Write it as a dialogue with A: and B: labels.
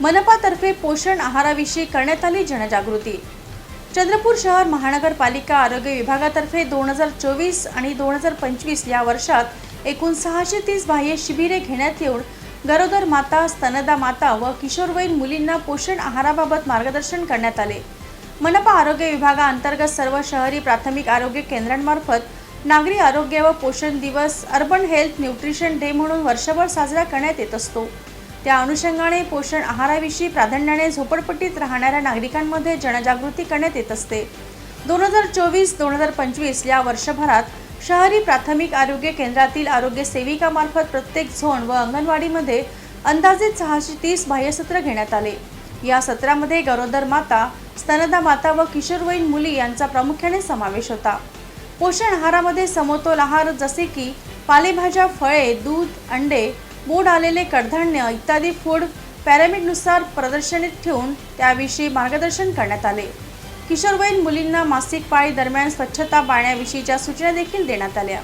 A: मनपातर्फे पोषण आहाराविषयी करण्यात आली जनजागृती. चंद्रपूर शहर महानगरपालिका आरोग्य विभागातर्फे दोन हजार चोवीस आणि दोन हजार पंचवीस या वर्षात एकूण सहाशे तीस बाह्य शिबिरे घेण्यात येऊन गरोदर माता स्तनदा माता व किशोरवयीन मुलींना पोषण आहाराबाबत मार्गदर्शन करण्यात आले. मनपा आरोग्य विभागाअंतर्गत सर्व शहरी प्राथमिक आरोग्य केंद्रांमार्फत नागरी आरोग्य व पोषण दिवस अर्बन हेल्थ न्यूट्रिशन डे म्हणून वर्षभर साजरा करण्यात येत असतो. त्या अनुषंगाने पोषण आहाराविषयी प्राधान्याने झोपडपट्टीत राहणाऱ्या नागरिकांमध्ये जनजागृती करण्यात येत असते. दोन हजार चोवीस दोन हजार पंचवीस या वर्षभरात शहरी प्राथमिक आरोग्य केंद्रातील आरोग्य सेविकामार्फत प्रत्येक झोन व अंगणवाडीमध्ये अंदाजे सहाशे तीस बाह्यसत्र घेण्यात आले. या सत्रामध्ये गरोदर माता स्तनदा माता व किशोरवयीन मुली यांचा प्रामुख्याने समावेश होता. पोषण आहारामध्ये समतोल आहार जसे की पालेभाज्या फळे दूध अंडे मूड आलेले कडधान्य इत्यादी फूड पॅरामिडनुसार प्रदर्शनीत ठेवून त्याविषयी मार्गदर्शन करण्यात आले. किशोरवयीन मुलींना मासिक पाळी दरम्यान स्वच्छता पाळण्याविषयीच्या सूचना देखील देण्यात आल्या.